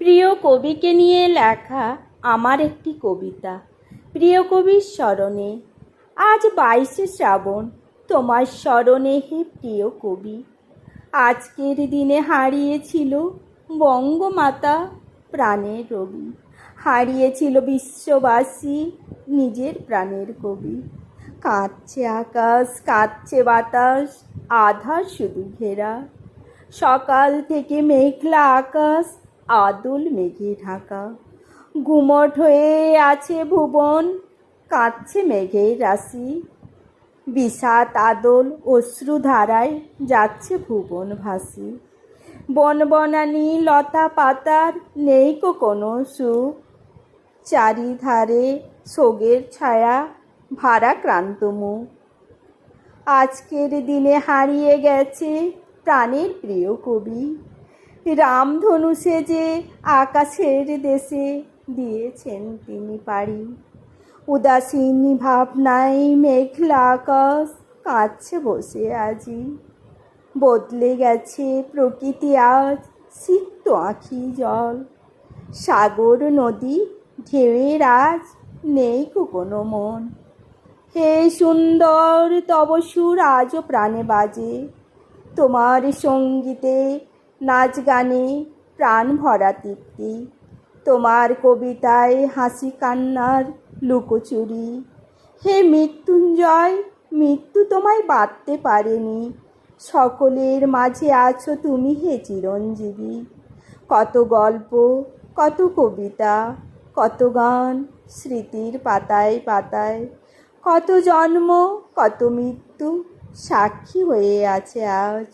প্রিয় কবিকে নিয়ে লেখা আমার একটি কবিতা। প্রিয় কবির স্মরণে, আজ বাইশে শ্রাবণ, তোমার স্মরণে হে প্রিয় কবি। আজকের দিনে হারিয়েছিল বঙ্গমাতা প্রাণের রবি। হারিয়েছিল বিশ্ববাসী নিজের প্রাণের কবি। কাঁদছে আকাশ, কাঁদছে বাতাস, আধার শুধু ঘেরা। সকাল থেকে মেঘলা আকাশ আদল মেঘে ঢাকা। গুমট হয়ে আছে ভুবন, কাঁদছে মেঘের রাশি। বিষাদ আদল অশ্রুধারায় যাচ্ছে ভুবন ভাসি। বনবনানি লতা পাতার নেই কো কোনো সুখ। চারিধারে শোকের ছায়া, ভারাক্রান্ত মুখ। আজকের দিনে হারিয়ে গেছে প্রাণের প্রিয় কবি। রামধনুষে যে আকাশের দেশে দিয়েছেন তিনি পাড়ি। উদাসীন ভাবনায় মেঘলা আকাশ কাঁদছে বসে আজি। বদলে গেছে প্রকৃতি আজ সিক্ত আঁখি জল। সাগর, নদী, ঢেউয়ের আজ নেই কোনো মন। হে সুন্দর, তব সুর আজও প্রাণে বাজে। তোমার সঙ্গীতে নাচ গানে প্রাণ ভরা তৃপ্তি। তোমার কবিতায় হাসি কান্নার লুকোচুরি। হে মৃত্যুঞ্জয়, মৃত্যু তোমায় বাঁধতে পারেনি। সকলের মাঝে আছো তুমি হে চিরঞ্জীবী। কত গল্প, কত কবিতা, কত গান স্মৃতির পাতায় পাতায়। কত জন্ম, কত মৃত্যু সাক্ষী হয়ে আছে আজ।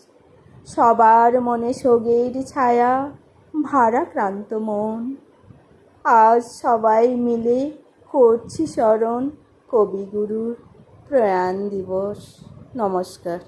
সবার মনে সোগের ছায়া, ভারাক্রান্ত মন। আজ সবাই মিলে করছি স্মরণ, কবিগুরুর প্রয়াণ দিবস। নমস্কার।